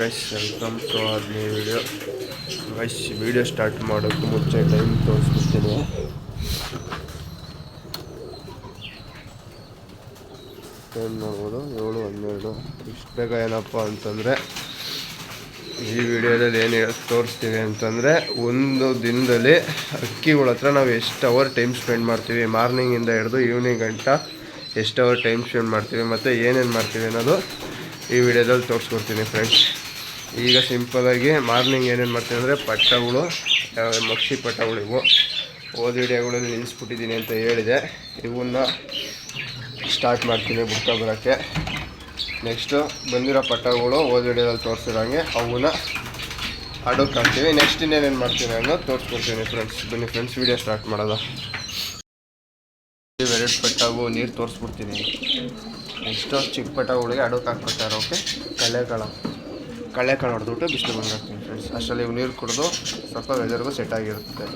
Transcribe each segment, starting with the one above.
Guys welcome to the new video guys video start ಮಾಡೋಕ್ಕೂ ಮುಂಚೆ time ತೋರಿಸ್ಬಿಡ್ತೀನಿ. Time ನೋಡ್ಬೋದು ಏಳು ಹನ್ನೆರಡು. ಇಷ್ಟು ಬೇಗ ಏನಪ್ಪ ಅಂತಂದರೆ, ಈ ವಿಡಿಯೋದಲ್ಲಿ ಏನು ತೋರಿಸ್ತೀವಿ ಅಂತಂದರೆ, ಒಂದು ದಿನದಲ್ಲಿ ಅಕ್ಕಿಗಳ ಹತ್ರ ನಾವು ಎಷ್ಟು ಅವರ್ ಟೈಮ್ ಸ್ಪೆಂಡ್ ಮಾಡ್ತೀವಿ. ಮಾರ್ನಿಂಗಿಂದ ಹಿಡಿದು ಈವ್ನಿಂಗ್ ಗಂಟ ಎಷ್ಟು ಅವರ್ ಟೈಮ್ ಸ್ಪೆಂಡ್ ಮಾಡ್ತೀವಿ, ಮತ್ತು ಏನೇನು ಮಾಡ್ತೀವಿ ಅನ್ನೋದು ಈ ವಿಡಿಯೋದಲ್ಲಿ ತೋರಿಸ್ಕೊಡ್ತೀನಿ ಫ್ರೆಂಡ್ಸ್ ಈಗ ಸಿಂಪಲಾಗಿ ಮಾರ್ನಿಂಗ್ ಏನೇನು ಮಾಡ್ತೀನಿ ಅಂದರೆ ಪಟ್ಟಗಳು ಮಕ್ಷಿ ಪಟ್ಟಗಳು ಇವು. ಓದ್ ವಿಡಿಯೋಗಳಲ್ಲಿ ನಿಲ್ಲಿಸ್ಬಿಟ್ಟಿದ್ದೀನಿ ಅಂತ ಹೇಳಿದೆ. ಇವನ್ನ ಸ್ಟಾರ್ಟ್ ಮಾಡ್ತೀನಿ ಬುಕ್ಕ ಬರೋಕ್ಕೆ. ನೆಕ್ಸ್ಟು ಬಂದಿರೋ ಪಟ್ಟಗಳು ಓದ್ ವಿಡಿಯೋದಲ್ಲಿ ತೋರಿಸಿದಂಗೆ ಅವನ್ನ ಅಡಕ್ಕೆ ಹಾಕ್ತೀವಿ. ನೆಕ್ಸ್ಟ್ ಇನ್ನೇನೇನು ಮಾಡ್ತೀನಿ ಅನ್ನೋದು ತೋರಿಸ್ಕೊಡ್ತೀನಿ ಫ್ರೆಂಡ್ಸ್ ಬನ್ನಿ ಫ್ರೆಂಡ್ಸ್ ವಿಡಿಯೋ ಸ್ಟಾರ್ಟ್ ಮಾಡೋದು ಎರಡು ಪಟ್ಟಾಗು ನೀರು ತೋರಿಸ್ಬಿಡ್ತೀನಿ. ನೆಕ್ಸ್ಟು ಚಿಕ್ಕ ಪಟ್ಟಗಳಿಗೆ ಅಡೋಕೆ ಹಾಕ್ಬಿಡ್ತಾರೆ ಓಕೆ ಕಳೆಕಳ ಕಳೆಕಾಳು ಹೊಡೆದ್ಬಿಟ್ಟು ಬಿಸಿಲು ಬಂದು ಫ್ರೆಂಡ್ಸ್ ಅಷ್ಟರಲ್ಲಿ ಇವು ನೀರು ಕುಡಿದು ಸ್ವಲ್ಪ ವೆದರ್ಗೂ ಸೆಟ್ ಆಗಿರುತ್ತೆ.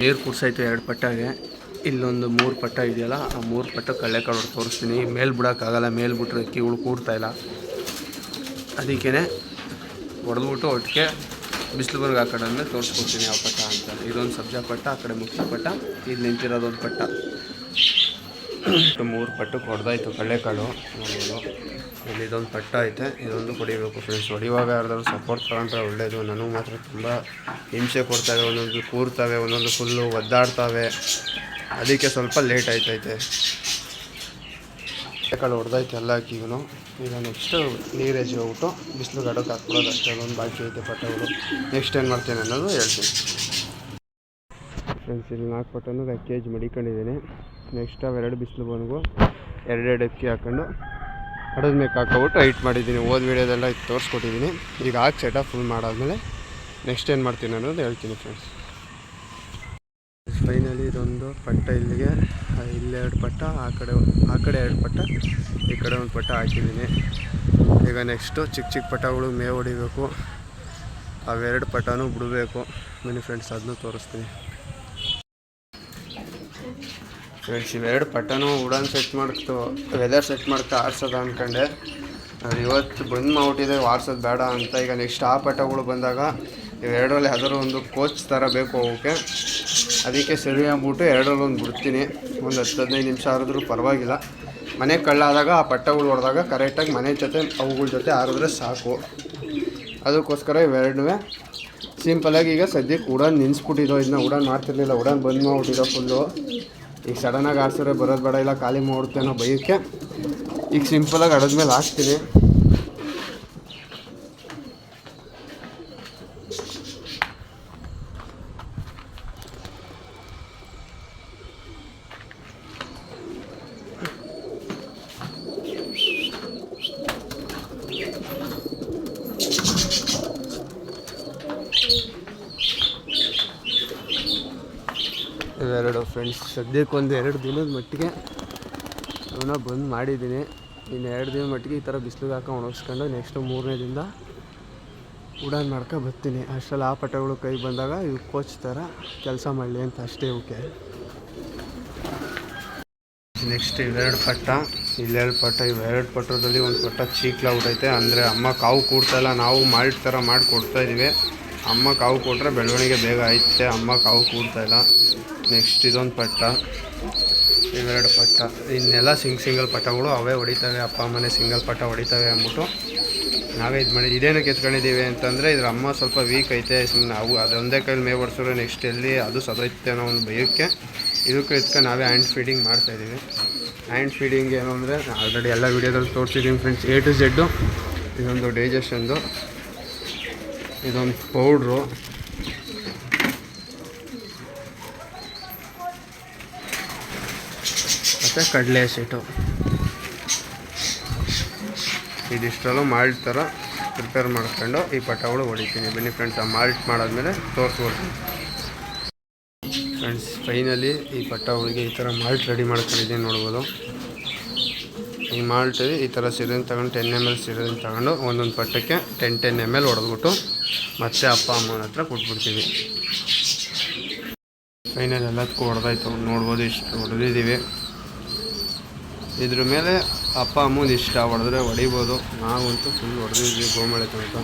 ನೀರು ಕುಡ್ಸೈತೆ ಎರಡು ಪಟ್ಟಾಗೆ ಇಲ್ಲೊಂದು ಮೂರು ಪಟ್ಟ ಇದೆಯಲ್ಲ, ಆ ಮೂರು ಪಟ್ಟ ಕಳ್ಳೆಕಾಳು ತೋರಿಸ್ತೀನಿ. ಮೇಲೆ ಬಿಡೋಕ್ಕಾಗಲ್ಲ, ಮೇಲ್ ಬಿಟ್ಟರೆ ಅಕ್ಕಿಗಳು ಕೂಡ್ತಾ ಇಲ್ಲ. ಅದಕ್ಕೇ ಹೊಡೆದ್ಬಿಟ್ಟು ಒಟ್ಟಿಗೆ ಬಿಸಿಲು ಬರ್ಗೆ ಹಾಕೋಣ ತೋರಿಸ್ಕೊಡ್ತೀನಿ ಆ ಪಟ್ಟ ಇದೊಂದು ಸಬ್ಜಾ ಪಟ್ಟ, ಆ ಕಡೆ ಮುಖ್ಯ ಪಟ್ಟ, ಇಲ್ಲಿ ನಿಂತಿರೋದೊಂದು ಪಟ್ಟ. ಮೂರು ಪಟ್ಟಕ್ಕೆ ಹೊಡೆದಾಯ್ತು ಕಳ್ಳೆಕಾಳು. ನೋಡ್ಬೋದು ಇಲ್ಲಿ ಇದೊಂದು ಪಟ್ಟ ಐತೆ, ಇದೊಂದು ಹೊಡಿಬೇಕು ಫ್ರೆಂಡ್ಸ್ ಹೊಡಿವಾಗ ಯಾರಾದರೂ ಸಪೋರ್ಟ್ ತಗೊಂಡ್ರೆ ಒಳ್ಳೆಯದು ನನಗೆ ಮಾತ್ರ ತುಂಬ ಹಿಂಸೆ ಕೊಡ್ತವೆ, ಒಂದೊಂದು ಕೂರ್ತವೆ, ಒಂದೊಂದು ಫುಲ್ಲು ಒದ್ದಾಡ್ತವೆ. ಅದಕ್ಕೆ ಸ್ವಲ್ಪ ಲೇಟ್ ಆಯ್ತೈತೆ. ಕಳ್ಳೆಕಾಳು ಹೊಡೆದೈತೆ ಎಲ್ಲ ಹಾಕಿಗೂ ಈಗ ನೆಕ್ಸ್ಟು ನೀರು ಹೋಗ್ಬಿಟ್ಟು ಬಿಸಿಲು ಗಡಕ್ಕೆ ಹಾಕ್ಬಿಡೋದು ಅಷ್ಟೇ, ಅದೊಂದು ಬಾಕಿ ಐತೆ ಪಟ್ಟಗಳು. ನೆಕ್ಸ್ಟ್ ಏನು ಮಾಡ್ತೀನಿ ಅನ್ನೋದು ಹೇಳ್ತೀನಿ. ಫ್ರೆಂಡ್ಸ್ ಇಲ್ಲಿ ನಾಲ್ಕು ಫೋಟೋನು ಕೆ ಜಿ ಮಡಿಕೊಂಡಿದ್ದೀನಿ ನೆಕ್ಸ್ಟ್ ಅವೆರಡು ಬಿಸಿಲು ಬಂದ್ವು ಎರಡೆರಡು ಅಕ್ಕಿ ಹಾಕೊಂಡು, ಹಡದ ಮೇಲೆ ಹಾಕೊಬಿಟ್ಟು ಹೈಟ್ ಮಾಡಿದ್ದೀನಿ. ಓದ್ ವೀಡಿಯೋದೆಲ್ಲ ಇದು ತೋರಿಸ್ಕೊಟ್ಟಿದ್ದೀನಿ. ಈಗ ಹಾಕಿ ಸೆಟಪ್ ಫುಲ್ ಮಾಡಾದ್ಮೇಲೆ ನೆಕ್ಸ್ಟ್ ಏನು ಮಾಡ್ತೀನಿ ಅನ್ನೋದು ಹೇಳ್ತೀನಿ ಫ್ರೆಂಡ್ಸ್ ಫೈನಲಿ ಇದೊಂದು ಪಟ್ಟ ಇಲ್ಲಿಗೆ. ಇಲ್ಲೆರಡು ಪಟ್ಟ, ಆ ಕಡೆ ಆ ಕಡೆ ಎರಡು ಪಟ್ಟ, ಈ ಕಡೆ ಒಂದು ಪಟ್ಟ ಹಾಕಿದ್ದೀನಿ. ಈಗ ನೆಕ್ಸ್ಟು ಚಿಕ್ಕ ಚಿಕ್ಕ ಪಟ್ಟಗಳು ಮೇವು ಹೊಡಿಬೇಕು. ಅವೆರಡು ಪಟ್ಟನೂ ಬಿಡಬೇಕು. ಬನ್ನಿ ಫ್ರೆಂಡ್ಸ್ ಅದನ್ನೂ ತೋರಿಸ್ತೀನಿ. ಫ್ರೆಂಡ್ಸ್, ಇವೆರಡು ಪಟ್ಟನು ಉಡಾನ್ ಸೆಟ್ ಮಾಡ್ತು ವೆದರ್ ಸೆಟ್ ಮಾಡ್ತಾ ಆಡ್ಸೋದ ಅಂದ್ಕೊಂಡೆ ಅದು ಇವತ್ತು ಬಂದು ಮಾಡ್ಬಿಟ್ಟಿದೆ ಆರ್ಸೋದು ಬೇಡ ಅಂತ. ಈಗ ನೆಕ್ಸ್ಟ್ ಆ ಪಟ್ಟಗಳು ಬಂದಾಗ ಇವೆರಡರಲ್ಲಿ ಯಾವ್ದಾದ್ರು ಒಂದು ಕೋಚ್ ಥರ ಬೇಕು ಅವಕ್ಕೆ ಅದಕ್ಕೆ ಸರಿ ಅಂದ್ಬಿಟ್ಟು ಎರಡರಲ್ಲಿ ಒಂದು ಬಿಡ್ತೀನಿ. ಒಂದು ಹತ್ತು ಹದಿನೈದು ನಿಮಿಷ ಆರಿದ್ರೂ ಪರವಾಗಿಲ್ಲ. ಮನೆ ಕಳ್ಳಾದಾಗ ಆ ಪಟ್ಟಗಳು ಹೊಡೆದಾಗ ಕರೆಕ್ಟಾಗಿ ಮನೆ ಜೊತೆ, ಅವುಗಳ ಜೊತೆ ಆರಿದ್ರೆ ಸಾಕು. ಅದಕ್ಕೋಸ್ಕರ ಇವೆರಡೂ ಸಿಂಪಲಾಗಿ ಈಗ ಸದ್ಯಕ್ಕೆ ಉಡಾನ್ ನಿನ್ಸ್ಬಿಟ್ಟಿದ್ದೋ ಇದನ್ನ ಉಡಾನ್ ಮಾಡ್ತಿರ್ಲಿಲ್ಲ, ಉಡಾನ್ ಬಂದ್ ಮಾಡಿಬಿಟ್ಟಿದ್ದೋ ಫುಲ್ಲು ಈಗ ಸಡನ್ನಾಗಿ ಆಡ್ಸಿದ್ರೆ ಬರೋದು ಬೇಡ ಇಲ್ಲ ಖಾಲಿ ಮಾಡ್ತೇನೋ ಭಯಕ್ಕೆ ಈಗ ಸಿಂಪಲಾಗಿ ಅಡದ್ಮೇಲೆ ಹಾಕ್ತೀನಿ ಇವೆರಡು ಫ್ರೆಂಡ್ಸ್ ಸದ್ಯಕ್ಕೆ ಒಂದು ಎರಡು ದಿನದ ಮಟ್ಟಿಗೆ ಅವನ್ನ ಬಂದ್ ಮಾಡಿದ್ದೀನಿ. ಇನ್ನು ಎರಡು ದಿನ ಮಟ್ಟಿಗೆ ಈ ಥರ ಬಿಸಿಲಿಗೆ ಹಾಕಿ ಒಣಗಿಸ್ಕೊಂಡು ನೆಕ್ಸ್ಟ್ ಮೂರನೇ ದಿನ ಉಡಾನ್ ಮಾಡ್ಕೊ ಬರ್ತೀನಿ. ಅಷ್ಟರಲ್ಲಿ ಆ ಪಟಗಳು ಕೈ ಬಂದಾಗ ಇವು ಕೋಚ್ ಥರ ಕೆಲಸ ಮಾಡಲಿ ಅಂತ ಅಷ್ಟೇ ಓಕೆ. ನೆಕ್ಸ್ಟ್ ಇವೆರಡು ಪಟ್ಟ. ಇಲ್ಲೆರಡು ಪಟ್ಟ. ಇವೆರಡು ಪಟ್ಟದಲ್ಲಿ ಒಂದು ಪಟ್ಟ ಚೀಕ್ಲ ಊಟೈತೆ ಅಂದರೆ ಅಮ್ಮ ಕಾವು ಕೂಡ್ತಾಯಿಲ್ಲ ನಾವು ಮಾಡಿ ಥರ ಮಾಡಿ ಕೊಡ್ತಾ ಇದೀವಿ. ಅಮ್ಮ ಕಾವು ಕೊಟ್ಟರೆ ಬೆಳವಣಿಗೆ ಬೇಗ ಐತೆ, ಅಮ್ಮ ಕಾವು ಕೂಡ್ತಾಯಿಲ್ಲ ನೆಕ್ಸ್ಟ್ ಇದೊಂದು ಪಟ್ಟ. ಇವೆರಡು ಪಟ್ಟ. ಇನ್ನೆಲ್ಲ ಸಿಂಗ್ ಸಿಂಗಲ್ ಪಟ್ಟಗಳು ಅವೇ ಹೊಡಿತವೆ, ಅಪ್ಪ ಅಮ್ಮನೇ ಸಿಂಗಲ್ ಪಟ್ಟ ಹೊಡಿತವೆ ಅಂದ್ಬಿಟ್ಟು ನಾವೇ ಇದು ಮಾಡಿ, ಇದೇನಕ್ಕೆ ಎತ್ಕೊಂಡಿದ್ದೀವಿ ಅಂತಂದರೆ ಇದ್ರ ಅಮ್ಮ ಸ್ವಲ್ಪ ವೀಕ್ ಐತೆ ಸುಮ್ಮನೆ ನಾವು ಅದೊಂದೇ ಕೈಲಿ ಮೇ ನೆಕ್ಸ್ಟ್ ಎಲ್ಲಿ ಅದು ಸದೈತೆ ಅನ್ನೋ ಒಂದು ಭಯಕ್ಕೆ ಇದಕ್ಕೆ ಇದಕ್ಕೆ ನಾವೇ ಹ್ಯಾಂಡ್ ಫೀಡಿಂಗ್ ಮಾಡ್ತಾಯಿದ್ದೀವಿ ಹ್ಯಾಂಡ್ ಫೀಡಿಂಗ್ ಏನು ಅಂದರೆ ಆಲ್ರೆಡಿ ಎಲ್ಲ ವೀಡಿಯೋದಲ್ಲಿ ತೋರಿಸಿದ್ದೀನಿ ಫ್ರೆಂಡ್ಸ್ ಎ ಟು ಝೆಡ್ಡು ಇದೊಂದು ಡೈಜೆಷನ್ದು ಇದೊಂದು ಪೌಡ್ರು. ಮತ್ತು ಕಡಲೆ ಹಸಿಟ್ಟು. ಇದಿಷ್ಟರಲ್ಲೂ ಮಾಲ್ಟ್ ಥರ ಪ್ರಿಪೇರ್ ಮಾಡ್ಕೊಂಡು ಈ ಪಟ್ಟಗಳು ಹೊಡಿತೀನಿ. ಬನ್ನಿ ಫ್ರೆಂಡ್ಸ್ ಆ ಮಾಲ್ಟ್ ಮಾಡಾದ್ಮೇಲೆ ತೋರಿಸ್ಕೊಡ್ತೀನಿ. ಫ್ರೆಂಡ್ಸ್ ಫೈನಲಿ ಈ ಪಟ್ಟಗಳಿಗೆ ಈ ಥರ ಮಾಲ್ಟ್ ರೆಡಿ ಮಾಡ್ಕೊಂಡಿದ್ದೀನಿ ನೋಡ್ಬೋದು. ಈ ಮಾಲ್ಟ್ ಈ ಥರ ಸಿರಿನ್ ತಗೊಂಡು ಟೆನ್ ಎಂ ಎಲ್ ಸಿರಿನ್ ತಗೊಂಡು ಒಂದೊಂದು ಪಟ್ಟಕ್ಕೆ ಟೆನ್ ಟೆನ್ ಎಂ ಎಲ್ ಹೊಡೆದ್ಬಿಟ್ಟು ಮತ್ತೆ ಅಪ್ಪ ಅಮ್ಮನ ಹತ್ರ ಕೊಟ್ಬಿಡ್ತೀವಿ. ಫೈನಲ್ ಎಲ್ಲದಕ್ಕೂ ಹೊಡೆದಾಯ್ತು. ನೋಡ್ಬೋದು ಇಷ್ಟು ಹೊಡೆದಿದ್ದೀವಿ. ಇದ್ರ ಮೇಲೆ ಅಪ್ಪ ಅಮ್ಮನ ಇಷ್ಟ. ಹೊಡೆದ್ರೆ ಹೊಡಿಬೋದು. ನಾವಂತೂ ಫುಲ್ ಹೊಡೆದಿದ್ವಿ ಗೋಮಳೆ ತನಕ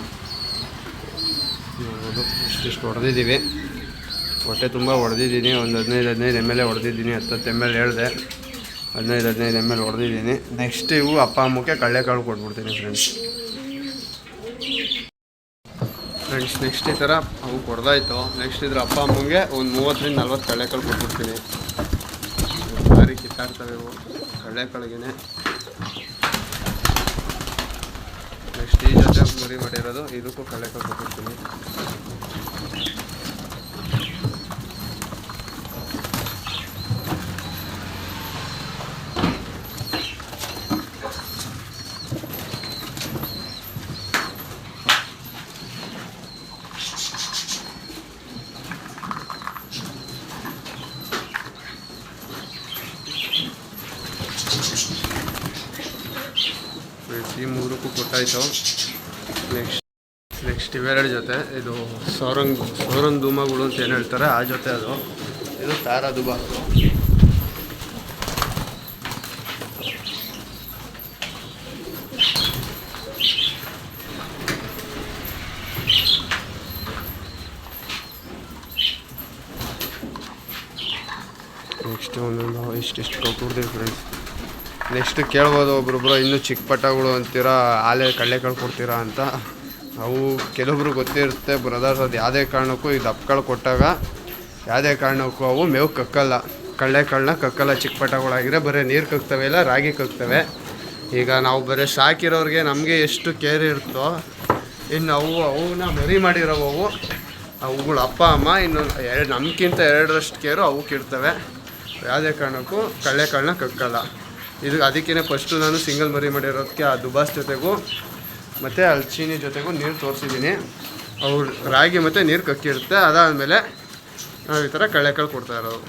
ನೋಡ್ಬೋದು ಇಷ್ಟಿಷ್ಟು ಹೊಡೆದಿದ್ದೀವಿ. ಹೊಟ್ಟೆ ತುಂಬ ಹೊಡೆದಿದ್ದೀನಿ. ಒಂದು ಹದಿನೈದು ಹದಿನೈದು ಎಂ ಎಲ್ ಎ ಹೊಡೆದಿದ್ದೀನಿ. ಹತ್ತತ್ತು ಎಂ ಎಲ್ ಹೇಳಿದೆ. ಹದಿನೈದು ಹದಿನೈದು ಎಂ ಎಲ್ ಹೊಡೆದಿದ್ದೀನಿ. ನೆಕ್ಸ್ಟ್ ಇವು ಅಪ್ಪ, ಅಮ್ಮಕ್ಕೆ ಕಳ್ಳೆಕಾಳು ಕೊಟ್ಬಿಡ್ತೀನಿ ಫ್ರೆಂಡ್ಸ್ ಫ್ರೆಂಡ್ಸ್ ನೆಕ್ಸ್ಟ್ ಈ ಥರ ಅವು ಕೊಡ್ದಾಯ್ತು. ನೆಕ್ಸ್ಟ್ ಇದ್ರ ಅಪ್ಪ ಅಮ್ಮಂಗೆ ಒಂದು ಮೂವತ್ತರಿಂದ ನಲ್ವತ್ತು ಕಳ್ಳೆಕಾಳು ಕೊಟ್ಬಿಡ್ತೀನಿ. ಭಾರಿ ಕಿತ್ತಾಡ್ತವೆ ಇವು ಕಳ್ಳೆಕಾಳಿಗೆ ನೆಕ್ಸ್ಟ್ ಈ ಜೊತೆ ಮರಿ ಮಾಡಿರೋದು ಇದಕ್ಕೂ ಕಳ್ಳೆಕಾಳು ಕೊಟ್ಬಿಡ್ತೀನಿ ಫ್ರೆಂಡ್ಸ್ ಈ ಮೂರಕ್ಕೂ ಕೊಟ್ಟಾಯ್ತು ನೆಕ್ಸ್ಟ್ ನೆಕ್ಸ್ಟ್ ಇವೆರಡು ಜೊತೆ, ಇದು ಸೌರಂಗ್ ಸೌರಂಗ್ ಧೂಮಗಳು ಅಂತ ಏನು ಹೇಳ್ತಾರೆ, ಆ ಜೊತೆ ಅದು. ಇದು ತಾರಾ ದುಬಾಕು ನೆಕ್ಸ್ಟ್ ಒಂದೊಂದು ಇಷ್ಟಿಷ್ಟು ಕೊಟ್ಬಿಡ್ತೀವಿ ಫ್ರೆಂಡ್ಸ್ ನೆಕ್ಸ್ಟ್ ಕೇಳ್ಬೋದು ಒಬ್ರೊಬ್ರು ಇನ್ನೂ ಚಿಕ್ಕ ಪಟ್ಟಗಳು ಅಂತೀರಾ? ಆಲೆ ಕಳ್ಳೆಕಾಳು ಕೊಡ್ತೀರಾ ಅಂತ. ಅವು ಕೆಲವೊಬ್ರು ಗೊತ್ತಿರುತ್ತೆ ಬ್ರದರ್ಸ್, ಅದು ಯಾವುದೇ ಕಾರಣಕ್ಕೂ ಈ ದಪ್ಪಗಳು ಕೊಟ್ಟಾಗ ಯಾವುದೇ ಕಾರಣಕ್ಕೂ ಅವು ಮೇವು ಕಕ್ಕಲ್ಲ. ಕಳ್ಳೆಕಾಳನ್ನ ಕಕ್ಕಲ್ಲ. ಚಿಕ್ಕ ಪಟ್ಟಗಳಾಗಿದ್ರೆ ಬರೀ ನೀರು ಕಕ್ತವೆ ಇಲ್ಲ, ರಾಗಿ ಕಕ್ತವೆ. ಈಗ ನಾವು ಬರೀ ಸಾಕಿರೋರಿಗೆ ನಮಗೆ ಎಷ್ಟು ಕೇರ್ ಇರುತ್ತೋ, ಇನ್ನು ಅವು ಅವನ್ನ ಮರಿ ಮಾಡಿರೋವು ಅವು, ಅವುಗಳ ಅಪ್ಪ, ಅಮ್ಮ, ಇನ್ನು ಎರಡು ನಮ್ಗಿಂತ ಎರಡರಷ್ಟು ಕೇರು ಅವಕ್ಕೆ ಇರ್ತವೆ ಯಾವುದೇ ಕಾರಣಕ್ಕೂ ಕಳ್ಳೆಕಾಳನ್ನ ಕಕ್ಕಲ್ಲ. ಇದು ಅದಕ್ಕೇ ಫಸ್ಟು ನಾನು ಸಿಂಗಲ್ ಮರಿ ಮಾಡಿರೋದಕ್ಕೆ ಆ ದುಬಾಸ್ ಜೊತೆಗೂ ಮತ್ತು ಅಲ್ಚೀನಿ ಜೊತೆಗೂ ನೀರು ತೋರಿಸಿದ್ದೀನಿ. ಅವ್ರು ರಾಗಿ ಮತ್ತು ನೀರು ಕಕ್ಕಿರುತ್ತೆ ಅದಾದಮೇಲೆ ನಾವು ಈ ಥರ ಕಳ್ಳೆಕಾಳು ಕೊಡ್ತಾ ಇರೋದು.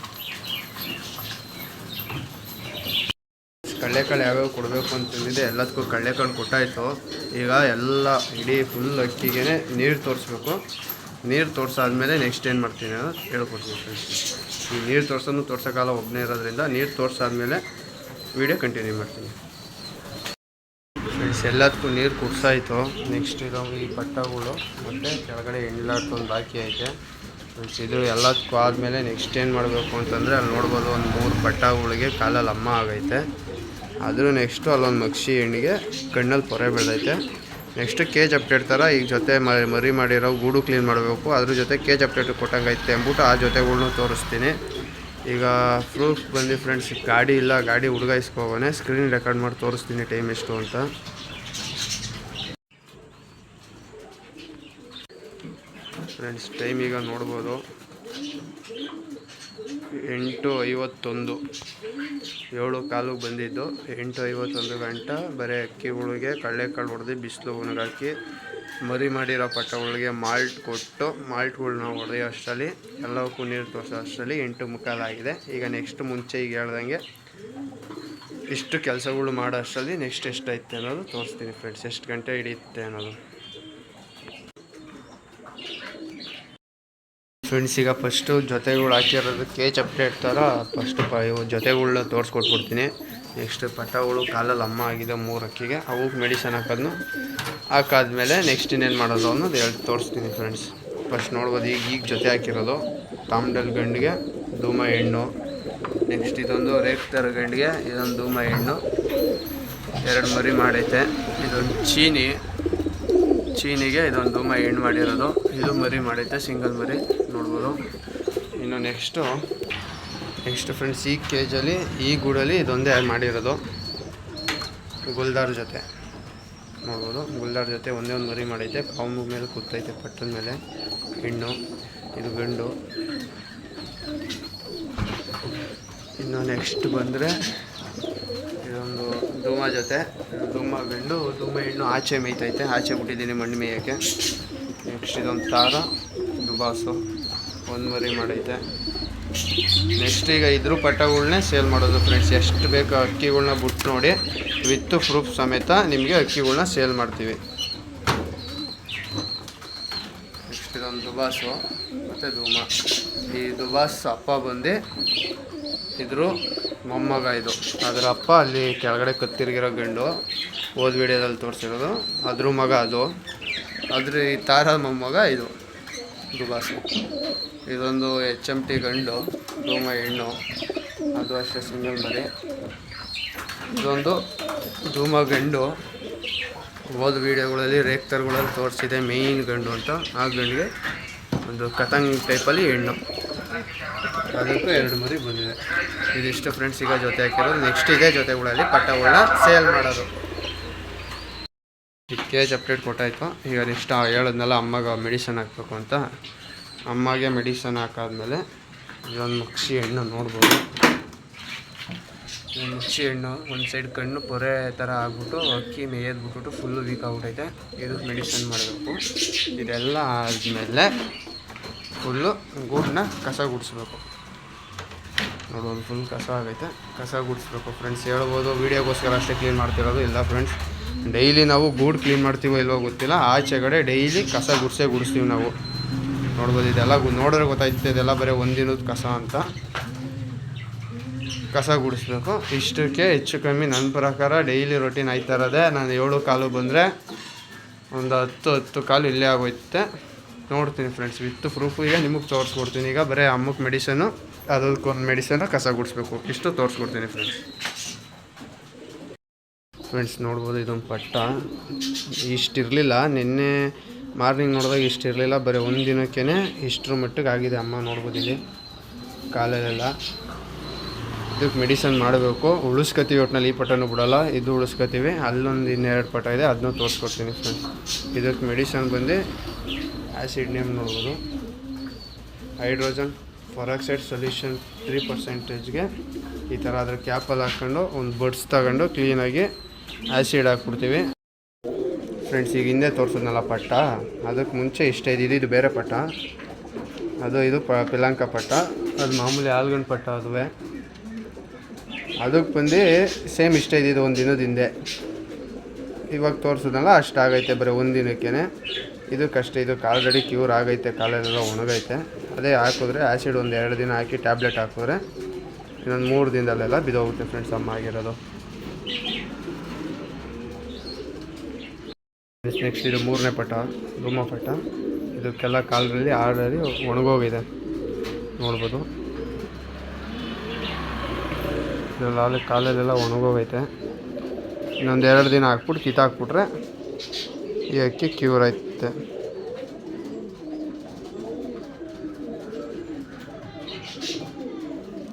ಕಳ್ಳೆಕಾಳು ಯಾವ್ಯಾವ ಕೊಡಬೇಕು ಅಂತಂದಿದ್ದೆ ಎಲ್ಲದಕ್ಕೂ ಕಳ್ಳೆಕಾಳು ಕೊಟ್ಟಾಯಿತು. ಈಗ ಎಲ್ಲ ಇಡೀ ಫುಲ್ ಅಕ್ಕಿಗೆ ನೀರು ತೋರಿಸ್ಬೇಕು. ನೀರು ತೋರಿಸಾದ್ಮೇಲೆ ನೆಕ್ಸ್ಟ್ ಏನು ಮಾಡ್ತೀನಿ ಅನ್ನೋದು ಹೇಳ್ಕೊಡ್ತೀನಿ ಫ್ರೆಂಡ್ಸ್ ಈ ನೀರು ತೋರ್ಸೋನು ತೋರ್ಸೋಕ್ಕಾಗಲ್ಲ ಒಬ್ಬನೇ ಇರೋದ್ರಿಂದ ನೀರು ತೋರಿಸಾದ್ಮೇಲೆ ವಿಡಿಯೋ ಕಂಟಿನ್ಯೂ ಮಾಡ್ತೀನಿ. ಫ್ರೆಂಡ್ಸ್ ಎಲ್ಲದಕ್ಕೂ ನೀರು ಕುಡ್ಸಾಯಿತು. ನೆಕ್ಸ್ಟ್ ಇರೋ ಈ ಪಟ್ಟಗಳು ಮತ್ತು ಕೆಳಗಡೆ ಎಣ್ಣೆಲಾಡ್ಕೊಂಡು ಬಾಕಿ ಐತೆ. ಫ್ರೆಂಡ್ಸ್ ಇದು ಎಲ್ಲದಕ್ಕೂ ಆದಮೇಲೆ ನೆಕ್ಸ್ಟ್ ಏನು ಮಾಡಬೇಕು ಅಂತಂದರೆ ಅಲ್ಲಿ ನೋಡ್ಬೋದು ಒಂದು ಮೂರು ಪಟ್ಟಗಳಿಗೆ ಕಾಲಲ್ಲಿ ಅಮ್ಮ ಆಗೈತೆ. ಆದರೂ ನೆಕ್ಸ್ಟು ಅಲ್ಲೊಂದು ಮಕ್ಷಿ ಹೆಣ್ಣಿಗೆ ಕಣ್ಣಲ್ಲಿ ಪೊರೆ ಬೆಳೆದೈತೆ ನೆಕ್ಸ್ಟು ಕೇಜ್ ಅಪ್ಡೇಟ್ ಥರ ಈಗ ಜೊತೆ ಮರಿ ಮಾಡಿರೋ ಗೂಡು ಕ್ಲೀನ್ ಮಾಡಬೇಕು. ಅದ್ರ ಜೊತೆ ಕೇಜ್ ಅಪ್ಡೇಟ್ ಕೊಟ್ಟಂಗೈತೆ ಅಂದ್ಬಿಟ್ಟು ಆ ಜೊತೆಗಳ್ನೂ ತೋರಿಸ್ತೀನಿ. ಈಗ ಪ್ರೂಫ್ ಬಂದು ಫ್ರೆಂಡ್ಸ್ ಗಾಡಿ ಇಲ್ಲ, ಗಾಡಿ ಹುಡುಗಾಯಿಸ್ಕೋವನೆ ಸ್ಕ್ರೀನ್ ರೆಕಾರ್ಡ್ ಮಾಡಿ ತೋರಿಸ್ತೀನಿ ಟೈಮ್ ಎಷ್ಟು ಅಂತ. ಫ್ರೆಂಡ್ಸ್ ಟೈಮ್ ಈಗ ನೋಡ್ಬೋದು. ಎಂಟು ಐವತ್ತೊಂದು. ಏಳು ಕಾಲು ಬಂದಿದ್ದು. ಎಂಟು ಐವತ್ತೊಂದು ಗಂಟೆ, ಬರೀ ಅಕ್ಕಿಗಳಿಗೆ ಕಡಲೆಕಾಳು ಹೊಡೆದು ಬಿಸಿಲು ಒಣಗಾಕಿ. ಮರಿ ಮಾಡಿರೋ ಪಟ್ಟಗಳಿಗೆ ಮಾಲ್ಟ್ ಕೊಟ್ಟು ಮಾಲ್ಟ್ಗಳನ್ನ ಹೊಡೆಯೋ ಅಷ್ಟರಲ್ಲಿ, ಎಲ್ಲವಕ್ಕೂ ನೀರು ತೋರಿಸೋ ಅಷ್ಟರಲ್ಲಿ ಎಂಟು ಮುಕ್ಕಾಲಾಗಿದೆ. ಈಗ ನೆಕ್ಸ್ಟ್ ಮುಂಚೆ ಈಗ ಹೇಳ್ದಂಗೆ ಇಷ್ಟು ಕೆಲಸಗಳು ಮಾಡೋ ಅಷ್ಟರಲ್ಲಿ ನೆಕ್ಸ್ಟ್ ಎಷ್ಟೈತೆ ಅನ್ನೋದು ತೋರಿಸ್ತೀನಿ ಫ್ರೆಂಡ್ಸ್ ಎಷ್ಟು ಗಂಟೆ ಹಿಡಿಯುತ್ತೆ ಅನ್ನೋದು. ಫ್ರೆಂಡ್ಸ್ ಈಗ ಫಸ್ಟು ಜೊತೆಗಳು ಹಾಕಿರೋದು ಕೇಚ್ ಅಪ್ಡೇಟ್ ಥರ ಫಸ್ಟು ಪ ಇವು ಜೊತೆಗಳ್ನ ತೋರಿಸ್ಕೊಟ್ಬಿಡ್ತೀನಿ. ನೆಕ್ಸ್ಟ್ ಪಟ್ಟಗಳು ಕಾಲಲ್ಲಿ ಅಮ್ಮ ಆಗಿದೆ, ಮೂರು ಅಕ್ಕಿಗೆ. ಅವಕ್ಕೆ ಮೆಡಿಸನ್ ಹಾಕೋದನ್ನು ಹಾಕಾದ್ಮೇಲೆ ನೆಕ್ಸ್ಟ್ ಇನ್ನೇನು ಮಾಡೋದು ಅನ್ನೋದು ಹೇಳಿ, ತೋರಿಸ್ತೀನಿ ಫ್ರೆಂಡ್ಸ್ ಫಸ್ಟ್ ನೋಡ್ಬೋದು, ಈಗ ಈಗ ಜೊತೆ ಹಾಕಿರೋದು. ತಾಮ್ಡಲ್ ಗಂಡಿಗೆ ಧೂಮ ಹೆಣ್ಣು. ನೆಕ್ಸ್ಟ್ ಇದೊಂದು ರೇಕ್ತರ ಗಂಡಿಗೆ ಇದೊಂದು ಧೂಮ ಹೆಣ್ಣು. ಎರಡು ಮರಿ ಮಾಡೈತೆ. ಇದೊಂದು ಚೀನಿ. ಚೀನಿಗೆ ಇದೊಂದು ಧೂಮ ಹೆಣ್ಣು ಮಾಡಿರೋದು. ಇದು ಮರಿ ಮಾಡೈತೆ, ಸಿಂಗಲ್ ಮರಿ. ನೋಡ್ಬೋದು ಇನ್ನು ನೆಕ್ಸ್ಟು, ನೆಕ್ಸ್ಟ್ ಫ್ರೆಂಡ್ಸ್ ಈ ಕೇಜಲ್ಲಿ ಈ ಗೂಡಲ್ಲಿ ಇದೊಂದೇ ಮಾಡಿರೋದು. ಗುಲ್ದಾರ್ ಜೊತೆ ನೋಡ್ಬೋದು. ಗುಲ್ದಾರ್ ಜೊತೆ ಒಂದೇ ಒಂದು ಮರಿ ಮಾಡೈತೆ. ಕಾಂಬು ಮೇಲೆ ಕೂತೈತೆ ಪಟ್ಟದ ಮೇಲೆ. ಹೆಣ್ಣು, ಇದು ಗಂಡು. ಇನ್ನು ನೆಕ್ಸ್ಟ್ ಬಂದರೆ ಇದೊಂದು ಧೂಮ ಜೊತೆ. ಧೂಮ ಗಂಡು, ಧೂಮ ಹೆಣ್ಣು ಆಚೆ ಮೇಯ್ತೈತೆ. ಆಚೆ ಬಿಟ್ಟಿದ್ದೀನಿ ಮಣ್ಣು ಮೇಯೋಕ್ಕೆ. ನೆಕ್ಸ್ಟ್ ಇದೊಂದು ತಾರ, ದುಬಾಸು. ಒಂದು ಮರಿ ಮಾಡೈತೆ. ನೆಕ್ಸ್ಟ್ ಈಗ ಇದ್ರ ಪಟ್ಟಗಳನ್ನೇ ಸೇಲ್ ಮಾಡೋದು ಫ್ರೆಂಡ್ಸ್ ಎಷ್ಟು ಬೇಕೋ ಅಕ್ಕಿಗಳ್ನ ಬಿಟ್ಟು ನೋಡಿ ವಿತ್ ಪ್ರೂಫ್ ಸಮೇತ ನಿಮಗೆ ಅಕ್ಕಿಗಳ್ನ ಸೇಲ್ ಮಾಡ್ತೀವಿ. ನೆಕ್ಸ್ಟ್ ಇದೊಂದು ದುಬಾಸು, ಮತ್ತು ಧೂಮ. ಈ ದುಬಾಸ್ ಅಪ್ಪ ಬಂದು ಇದ್ರು ಮೊಮ್ಮಗ ಇದು. ಅದರ ಅಪ್ಪ ಅಲ್ಲಿ ಕೆಳಗಡೆ ಕತ್ತಿರ್ಗಿರೋ ಗಂಡು ಹೋದ ವಿಡಿಯೋದಲ್ಲಿ ತೋರಿಸಿರೋದು. ಅದ್ರ ಮಗ ಅದು. ಅದ್ರ ಈ ತಾರ ಮೊಮ್ಮಗ ಇದು. ದುಬಾಸು ಇದೊಂದು ಎಚ್ ಎಂ ಟಿ ಗಂಡು ಧೂಮ ಹೆಣ್ಣು, ಅದು ಅಷ್ಟೇ ಸಿಂಗಲ್ ಮರಿ ಇದೊಂದು ಧೂಮ ಗಂಡು. ಹೋದ ವೀಡಿಯೋಗಳಲ್ಲಿ ರೇಕ್ತರ್ಗಳಲ್ಲಿ ತೋರಿಸಿದೆ ಮೇಯ್ನ್ ಗಂಡು ಅಂತ. ಆ ಗಂಡಿಗೆ ಒಂದು ಕತಂಗ್ ಟೈಪಲ್ಲಿ ಹೆಣ್ಣು. ಅದಕ್ಕೂ ಎರಡು ಮರಿ ಬಂದಿದೆ. ಇದಿಷ್ಟು ಫ್ರೆಂಡ್ಸ್ ಈಗ ಜೊತೆ ಹಾಕಿರೋದು. ನೆಕ್ಸ್ಟ್ ಇದೆ ಜೊತೆಗಳಲ್ಲಿ ಪಟ್ಟಗಳನ್ನ ಸೇಲ್ ಮಾಡೋದು. ಕೇಜ್ ಅಪ್ಡೇಟ್ ಕೊಟ್ಟಾಯಿತು. ಈಗ ನೆಕ್ಸ್ಟ್ ಹೇಳಿದ್ನಲ್ಲ, ಅಮ್ಮಗೆ ಮೆಡಿಸನ್ ಹಾಕಬೇಕು ಅಂತ. ಅಮ್ಮಗೆ ಮೆಡಿಸನ್ ಹಾಕಾದ್ಮೇಲೆ ಇದೊಂದು ಮುಕ್ಷಿ ಹಣ್ಣು ನೋಡ್ಬೋದು. ಮುಚ್ಚಿ ಹಣ್ಣು ಒಂದು ಸೈಡ್ ಕಣ್ಣು ಪೊರೆ ಥರ ಆಗ್ಬಿಟ್ಟು ಅಕ್ಕಿ ಮೇಯ್ದ್ಬಿಟ್ಬಿಟ್ಟು ಫುಲ್ಲು ವೀಕ್ ಆಗ್ಬಿಟ್ಟೈತೆ ಇದು ಮೆಡಿಸನ್ ಮಾಡಬೇಕು. ಇದೆಲ್ಲ ಆದಮೇಲೆ ಫುಲ್ಲು ಗೂಡನ್ನ ಕಸ ಗುಡಿಸ್ಬೇಕು. ನೋಡೋದು ಫುಲ್ ಕಸ ಆಗೈತೆ. ಕಸ ಗುಡಿಸ್ಬೇಕು ಫ್ರೆಂಡ್ಸ್ ಹೇಳ್ಬೋದು ವೀಡಿಯೋಗೋಸ್ಕರ ಅಷ್ಟೇ ಕ್ಲೀನ್ ಮಾಡ್ತಿರೋದು. ಇಲ್ಲ ಫ್ರೆಂಡ್ಸ್ ಡೈಲಿ ನಾವು ಗೂಡು ಕ್ಲೀನ್ ಮಾಡ್ತೀವೋ ಇಲ್ವೋ ಗೊತ್ತಿಲ್ಲ. ಆಚೆಗಡೆ ಡೈಲಿ ಕಸ ಗುಡಿಸೇ ಗುಡಿಸ್ತೀವಿ ನಾವು. ನೋಡ್ಬೋದು ಇದೆಲ್ಲ ನೋಡಿದ್ರೆ ಗೊತ್ತಾಯ್ತು ಇದೆಲ್ಲ ಬರೀ ಒಂದಿನದ ಕಸ ಅಂತ. ಕಸ ಗುಡಿಸ್ಬೇಕು. ಇಷ್ಟಕ್ಕೆ ಹೆಚ್ಚು ಕಮ್ಮಿ ನನ್ನ ಪ್ರಕಾರ ಡೈಲಿ ರೊಟೀನ್ ಆಯ್ತಾ ಇರೋದೆ. ನಾನು ಏಳು ಕಾಲು ಬಂದರೆ ಒಂದು ಹತ್ತು ಹತ್ತು ಕಾಲು ಇಲ್ಲೇ ಆಗೋಯ್ತೆ ನೋಡ್ತೀನಿ ಫ್ರೆಂಡ್ಸ್ ವಿತ್ ಈಗ ನಿಮಗೆ ತೋರಿಸ್ಕೊಡ್ತೀನಿ. ಈಗ ಬರೀ ಅಮ್ಮಕ್ಕೆ ಮೆಡಿಸನು ಅದಕ್ಕೊಂದು ಮೆಡಿಸನ್ನು ಕಸ ಗುಡಿಸ್ಬೇಕು. ಇಷ್ಟು ತೋರಿಸ್ಕೊಡ್ತೀನಿ ಫ್ರೆಂಡ್ಸ್ ಫ್ರೆಂಡ್ಸ್ ನೋಡ್ಬೋದು, ಇದೊಂದು ಪಟ್ಟ. ಇಷ್ಟಿರಲಿಲ್ಲ. ನಿನ್ನೆ ಮಾರ್ನಿಂಗ್ ನೋಡಿದಾಗ ಇಷ್ಟಿರಲಿಲ್ಲ. ಬರೀ ಒಂದು ದಿನಕ್ಕೇ ಇಷ್ಟರ ಮಟ್ಟಿಗೆ ಆಗಿದೆ ಅಮ್ಮ ನೋಡ್ಬೋದು ಇಲ್ಲಿ. ಕಾಲಲ್ಲೆಲ್ಲ. ಇದಕ್ಕೆ ಮೆಡಿಸನ್ ಮಾಡಬೇಕು. ಉಳಿಸ್ಕೊತೀವಿ ಒಟ್ಟಿನಲ್ಲಿ ಈ ಪಟನೂ ಬಿಡೋಲ್ಲ. ಇದು ಉಳಿಸ್ಕೊತೀವಿ. ಅಲ್ಲೊಂದು ಇನ್ನೆರಡು ಪಟ ಇದೆ. ಅದನ್ನೂ ತೋರಿಸ್ಕೊಡ್ತೀನಿ ಫ್ರೆಂಡ್ಸ್ ಇದಕ್ಕೆ ಮೆಡಿಸನ್ ಬಂದು ಆ್ಯಸಿಡ್ ನೇಮ್ ನೋಡ್ಬೋದು. ಹೈಡ್ರೋಜನ್ ಫಾರಾಕ್ಸೈಡ್ ಸೊಲ್ಯೂಷನ್ ತ್ರೀ ಪರ್ಸೆಂಟೇಜ್ಗೆ ಈ ಥರ ಅದ್ರ ಕ್ಯಾಪಲ್ಲಿ ಹಾಕ್ಕೊಂಡು ಒಂದು ಬಡ್ಸ್ ತಗೊಂಡು ಕ್ಲೀನಾಗಿ ಆ್ಯಸಿಡ್ ಹಾಕ್ಬಿಡ್ತೀವಿ. ಫ್ರೆಂಡ್ಸ್ ಈಗ ಹಿಂದೆ ತೋರಿಸಿದ್ನಲ್ಲ ಪಟ್ಟ. ಅದಕ್ಕೆ ಮುಂಚೆ ಇಷ್ಟ ಇದ್ದಿದ್ದು ಇದು ಬೇರೆ ಪಟ್ಟ. ಅದು ಇದು ಪ, ಪಿಲಾಂಕ ಪಟ್ಟ. ಅದು ಮಾಮೂಲಿ ಆಲ್ಗನ್ ಪಟ್ಟ ಅದುವೆ. ಅದಕ್ಕೆ ಬಂದು ಸೇಮ್ ಇಷ್ಟ ಇದ್ದಿದ್ದು ಒಂದು ದಿನದ ಹಿಂದೆ. ಇವಾಗ ತೋರಿಸಿದ್ನಲ್ಲ, ಅಷ್ಟು ಆಗೈತೆ ಬರೀ ಒಂದು ದಿನಕ್ಕೇ ಇದಕ್ಕಷ್ಟೇ ಇದು ಆಲ್ರೆಡಿ ಕ್ಯೂರ್ ಆಗೈತೆ ಕಾಲಲ್ಲೆಲ್ಲ ಒಣಗೈತೆ. ಅದೇ ಹಾಕಿದ್ರೆ ಆ್ಯಸಿಡ್ ಒಂದು ಎರಡು ದಿನ ಹಾಕಿ ಟ್ಯಾಬ್ಲೆಟ್ ಹಾಕಿದ್ರೆ ಇನ್ನೊಂದು ಮೂರು ದಿನದಲ್ಲೆಲ್ಲ ಬಿದೋಗುತ್ತೆ ಫ್ರೆಂಡ್ಸ್ ಅಮ್ಮ ಆಗಿರೋದು. ನೆಕ್ಸ್ಟ್ ಇದು ಮೂರನೇ ಪಟ, ಧೂಮ ಪಟ. ಇದಕ್ಕೆಲ್ಲ ಕಾಲದಲ್ಲಿ ಆಲ್ರೆಡಿ ಒಣಗೋಗಿದೆ. ನೋಡ್ಬೋದು. ಇದೆಲ್ಲ ಅಲ್ಲಿ ಕಾಲಲ್ಲೆಲ್ಲ ಒಣಗೋಗೈತೆ. ಇನ್ನೊಂದು ಎರಡು ದಿನ ಹಾಕ್ಬಿಟ್ಟು ಕಿತ್ತಾಕ್ಬಿಟ್ರೆ ಈ ಅಕ್ಕಿ ಕ್ಯೂರ್ ಆಯ್ತೆ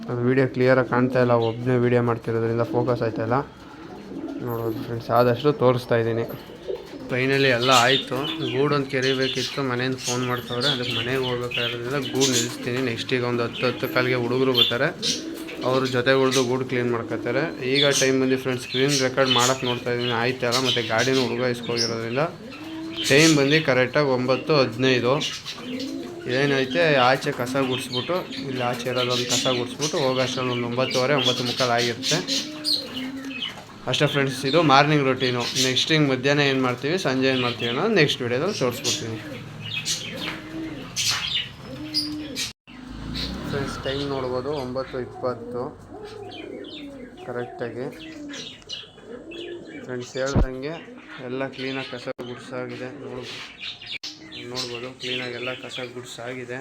ಅದು ವೀಡಿಯೋ ಕ್ಲಿಯರಾಗಿ ಕಾಣ್ತಾ ಇಲ್ಲ. ಒಬ್ಬನೇ ವೀಡಿಯೋ ಮಾಡ್ತಿರೋದ್ರಿಂದ ಫೋಕಸ್ ಆಯ್ತಾ ಇಲ್ಲ. ನೋಡೋದು ಫ್ರೆಂಡ್ಸ್ ಆದಷ್ಟು ತೋರಿಸ್ತಾ ಇದ್ದೀನಿ. ಫೈನಲಿ ಎಲ್ಲ ಆಯಿತು. ಗೂಡೊಂದು ಕೆರಿಬೇಕಿತ್ತು, ಮನೆಯಿಂದ ಫೋನ್ ಮಾಡ್ತವ್ರೆ. ಅದಕ್ಕೆ ಮನೆಗೆ ಹೋಗ್ಬೇಕಾಗಿರೋದ್ರಿಂದ ಗೂಡು ನಿಲ್ಲಿಸ್ತೀನಿ. ನೆಕ್ಸ್ಟ್ ಈಗ ಒಂದು ಹತ್ತು ಹತ್ತು ಕಾಲಿಗೆ ಹುಡುಗರು ಬರ್ತಾರೆ. ಅವ್ರ ಜೊತೆ ಉಳಿದು ಗೂಡು ಕ್ಲೀನ್ ಮಾಡ್ಕೊತಾರೆ ಈಗ ಟೈಮ್ ಬಂದು ಫ್ರೆಂಡ್ಸ್ ಸ್ಕ್ರೀನ್ ರೆಕಾರ್ಡ್ ಮಾಡೋಕ್ಕೆ ನೋಡ್ತಾ ಇದ್ದೀನಿ. ಆಯ್ತಲ್ಲ ಮತ್ತು ಗಾಡಿನೂ ಹುಡುಗ ಇಸ್ಕೋಗಿರೋದ್ರಿಂದ. ಟೈಮ್ ಬಂದು ಕರೆಕ್ಟಾಗಿ ಒಂಬತ್ತು ಹದಿನೈದು. ಏನೈತೆ ಆಚೆ ಕಸ ಗುಡಿಸ್ಬಿಟ್ಟು, ಇಲ್ಲಿ ಆಚೆ ಇರೋದೊಂದು ಕಸ ಗುಡಿಸ್ಬಿಟ್ಟು ಹೋಗೋಷ್ಟರಲ್ಲಿ ಒಂದು ಒಂಬತ್ತುವರೆ, ಒಂಬತ್ತು ಮುಕ್ಕಾಲು ಆಗಿರುತ್ತೆ. ಅಷ್ಟೇ ಫ್ರೆಂಡ್ಸ್ ಇದು ಮಾರ್ನಿಂಗ್ ರೊಟೀನು ನೆಕ್ಸ್ಟ್ ಹಿಂಗೆ ಮಧ್ಯಾಹ್ನ ಏನು ಮಾಡ್ತೀವಿ? ಸಂಜೆ ಏನು ಮಾಡ್ತೀವಿ ಅನ್ನೋದು ನೆಕ್ಸ್ಟ್ ವೀಡಿಯೋದಲ್ಲಿ ತೋರಿಸ್ಕೊಡ್ತೀನಿ ಫ್ರೆಂಡ್ಸ್ ಟೈಮ್ ನೋಡ್ಬೋದು ಒಂಬತ್ತು ಇಪ್ಪತ್ತು. ಕರೆಕ್ಟಾಗಿ ಫ್ರೆಂಡ್ಸ್ ಹೇಳ್ದಂಗೆ ಎಲ್ಲ ಕ್ಲೀನಾಗಿ ಕಸ ಗುಡ್ಸಾಗಿದೆ. ನೋಡ್ಬೋದು ನೋಡ್ಬೋದು ಕ್ಲೀನಾಗಿ ಎಲ್ಲ ಕಸ ಗುಡ್ಸಾಗಿದೆ.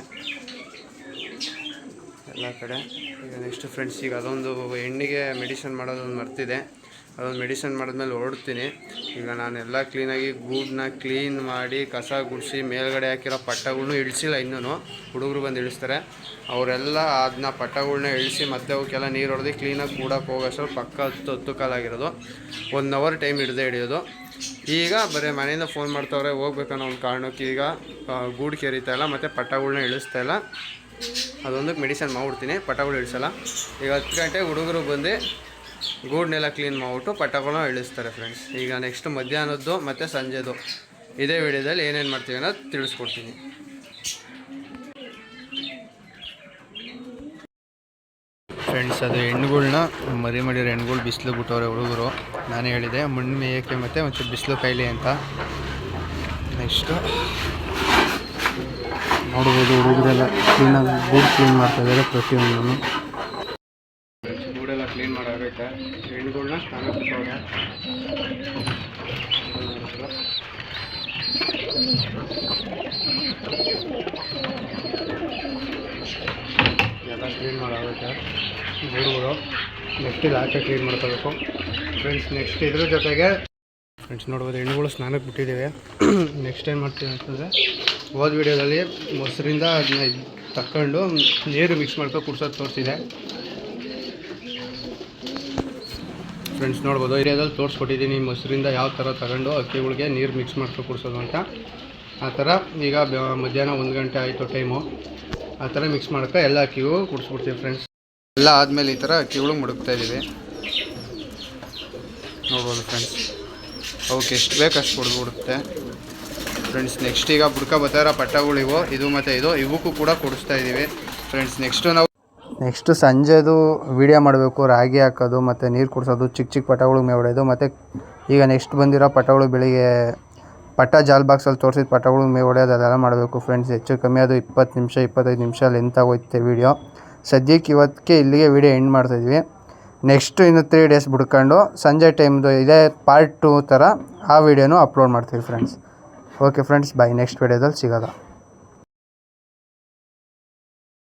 ಎಲ್ಲ ಕಡೆ. ಈಗ ನೆಕ್ಸ್ಟ್ ಫ್ರೆಂಡ್ಸ್ ಈಗ ಅದೊಂದು ಹೆಣ್ಣಿಗೆ ಮೆಡಿಸನ್ ಮಾಡೋದೊಂದು ಮರ್ತಿದೆ. ಅದೊಂದು ಮೆಡಿಸನ್ ಮಾಡಿದ್ಮೇಲೆ ಹೊರಡ್ತೀನಿ. ಈಗ ನಾನು ಎಲ್ಲ ಕ್ಲೀನಾಗಿ ಗೂಡನ್ನ ಕ್ಲೀನ್ ಮಾಡಿ ಕಸ ಗುಡಿಸಿ ಮೇಲ್ಗಡೆ ಹಾಕಿರೋ ಪಟ್ಟಗಳನ್ನೂ ಇಳಿಸಿಲ್ಲ ಇನ್ನೂ ಹುಡುಗರು ಬಂದು ಇಳಿಸ್ತಾರೆ. ಅವರೆಲ್ಲ ಅದನ್ನ ಪಟ್ಟಗಳನ್ನ ಇಳಿಸಿ ಮತ್ತೆ ಅವಕ್ಕೆಲ್ಲ ನೀರು ಹೊಡೆದು ಕ್ಲೀನಾಗಿ ಕೂಡಕ್ಕೆ ಹೋಗೋಷ್ಟು ಪಕ್ಕ ಹತ್ತು ಹತ್ತು ಕಾಲಾಗಿರೋದು ಒನ್ ಅವರ್ ಟೈಮ್ ಹಿಡ್ದೇ ಹಿಡಿಯೋದು. ಈಗ ಬರೀ ಮನೆಯಿಂದ ಫೋನ್ ಮಾಡ್ತವ್ರೆ ಹೋಗ್ಬೇಕನ್ನೋ ಒಂದು ಕಾರಣಕ್ಕೆ ಈಗ ಗೂಡು ಕೆರಿತಾ ಇಲ್ಲ, ಮತ್ತು ಪಟ್ಟಗಳನ್ನ ಇಳಿಸ್ತಾ ಇಲ್ಲ. ಅದೊಂದಕ್ಕೆ ಮೆಡಿಸನ್ ಮಾಡ್ಬಿಡ್ತೀನಿ. ಪಟಗಳು ಇಳಿಸಲ್ಲ. ಈಗ ಹತ್ತು ಗಂಟೆ ಹುಡುಗರು ಬಂದು ಗೂಡನ್ನೆಲ್ಲ ಕ್ಲೀನ್ ಮಾಡಿಬಿಟ್ಟು ಪಟಗಳನ್ನ ಇಳಿಸ್ತಾರೆ ಫ್ರೆಂಡ್ಸ್ ಈಗ ನೆಕ್ಸ್ಟ್ ಮಧ್ಯಾಹ್ನದ್ದು ಮತ್ತು ಸಂಜೆದು. ಇದೇ ವಿಡಿಯೋದಲ್ಲಿ ಏನೇನು ಮಾಡ್ತೀವಿ ಅನ್ನೋದು ತಿಳಿಸ್ಕೊಡ್ತೀನಿ. ಫ್ರೆಂಡ್ಸ್ ಅದು ಹೆಣ್ಗಳನ್ನ ಮರಿ ಮಾಡಿರೋ ಹೆಣ್ಗಳು ಬಿಸಿಲು ಬಿಟ್ಟವ್ರೆ ಹುಡುಗರು. ನಾನು ಹೇಳಿದೆ, ಮಣ್ಣು ಮೇಯಕ್ಕೆ ಮತ್ತು ಒಂಚೂರು ಬಿಸಿಲು ಕೈಲಿ ಅಂತ. ನೆಕ್ಸ್ಟು ನೋಡ್ಬೋದು ಹುಡುಗರೆಲ್ಲ ಕ್ಲೀನಾಗಿ ಗೂಡು ಕ್ಲೀನ್ ಮಾಡ್ತಾಯಿದ್ದಾರೆ ಪ್ರತಿಯೊಂದನ್ನು. ಆಗೈತೆ ಹೆಣ್ಗಳ್ನ ಸ್ನಾನ ಎಲ್ಲ ಕ್ಲೀನ್ ಮಾಡಾಗುತ್ತೆ. ಗೂಡುಗಳು ನೆಕ್ಸ್ಟ್ ಇದು ಆಚೆ ಕ್ಲೀನ್ ಮಾಡ್ಕೋಬೇಕು. ಫ್ರೆಂಡ್ಸ್ ನೆಕ್ಸ್ಟ್ ಇದ್ರ ಜೊತೆಗೆ ಫ್ರೆಂಡ್ಸ್ ನೋಡ್ಬೋದು ಹೆಣ್ಣುಗಳು ಸ್ನಾನಕ್ಕೆ ಬಿಟ್ಟಿದ್ದೀವಿ. ನೆಕ್ಸ್ಟ್ ಏನು ಮಾಡ್ತೀವಿ ಅಂತಂದರೆ, ಹೋದ ವಿಡಿಯೋದಲ್ಲಿ ಮೊಸರಿಂದ ಅದನ್ನ ತಕ್ಕೊಂಡು ನೀರು ಮಿಕ್ಸ್ ಮಾಡ್ಕೊಂಡು ಕುಡ್ಸೋದು ತೋರಿಸಿದೆ. ಫ್ರೆಂಡ್ಸ್ ನೋಡ್ಬೋದು. ಏರಿಯಾದಲ್ಲಿ ತೋರಿಸ್ಕೊಟ್ಟಿದ್ದೀನಿ. ಮೊಸರಿಂದ ಯಾವ ಥರ ತಗೊಂಡು ಅಕ್ಕಿಗಳಿಗೆ ನೀರು ಮಿಕ್ಸ್ ಮಾಡ್ಕೊಂಡು ಕುಡಿಸೋದು ಅಂತ. ಆ ಥರ ಈಗ ಮಧ್ಯಾಹ್ನ ಒಂದು ಗಂಟೆ ಆಯಿತು ಟೈಮು. ಆ ಥರ ಮಿಕ್ಸ್ ಮಾಡ್ಕೊ ಎಲ್ಲ ಅಕ್ಕಿಗೂ ಕುಡಿಸ್ಬಿಡ್ತೀವಿ ಫ್ರೆಂಡ್ಸ್ ಎಲ್ಲ ಆದಮೇಲೆ ಈ ಥರ ಅಕ್ಕಿಗಳು ಮುಡುಕ್ತಾ ಇದ್ದೀವಿ. ನೋಡ್ಬೋದು ಫ್ರೆಂಡ್ಸ್ ಅವಕ್ಕೆ ಎಷ್ಟು ಬೇಕು ಅಷ್ಟು ಕೊಡ್ಬಿಡುತ್ತೆ ಫ್ರೆಂಡ್ಸ್ ನೆಕ್ಸ್ಟ್ ಈಗ ಬುಡ್ಕ ಬತ್ತಾರ ಪಟ್ಟಗಳಿವು ಇದು ಮತ್ತು ಇದು ಇವಕ್ಕೂ ಕೂಡ ಕೊಡಿಸ್ತಾ ಇದ್ದೀವಿ. ಫ್ರೆಂಡ್ಸ್ ನೆಕ್ಸ್ಟು ನಾವು ನೆಕ್ಸ್ಟು ಸಂಜೆದು ವೀಡಿಯೋ ಮಾಡಬೇಕು, ರಾಗಿ ಹಾಕೋದು, ಮತ್ತು ನೀರು ಕುಡಿಸೋದು ಚಿಕ್ಕ ಚಿಕ್ಕ ಪಟಗಳು ಮೇವು ಹೊಡೆಯೋದು, ಮತ್ತು ಈಗ ನೆಕ್ಸ್ಟ್ ಬಂದಿರೋ ಪಟಗಳು ಬೆಳಿಗ್ಗೆ ಪಟ ಜಾಲ್ ಬಾಕ್ಸಲ್ಲಿ ತೋರಿಸಿದ ಪಟಗಳು ಮೇವು ಹೊಡೆಯೋದು, ಅದೆಲ್ಲ ಮಾಡಬೇಕು ಫ್ರೆಂಡ್ಸ್ ಹೆಚ್ಚು ಕಮ್ಮಿ ಅದು ಇಪ್ಪತ್ತು ನಿಮಿಷ, ಇಪ್ಪತ್ತೈದು ನಿಮಿಷ ಲೆಂತ್ ಆಗೋಯ್ತೆ ವೀಡಿಯೋ ಸದ್ಯಕ್ಕೆ ಇವತ್ತಿಗೆ ಇಲ್ಲಿಗೆ ವೀಡಿಯೋ ಎಂಡ್ ಮಾಡ್ತಾಯಿದ್ವಿ ನೆಕ್ಸ್ಟ್ ಇನ್ನು ತ್ರೀ ಡೇಸ್ ಬಿಡ್ಕೊಂಡು ಸಂಜೆ ಟೈಮ್ದು ಇದೇ ಪಾರ್ಟ್ ಟೂ ಥರ ಆ ವೀಡಿಯೋನು ಅಪ್ಲೋಡ್ ಮಾಡ್ತೀವಿ friends okay friends bye next ವೀಡಿಯೋದಲ್ಲಿ ಸಿಗೋದ.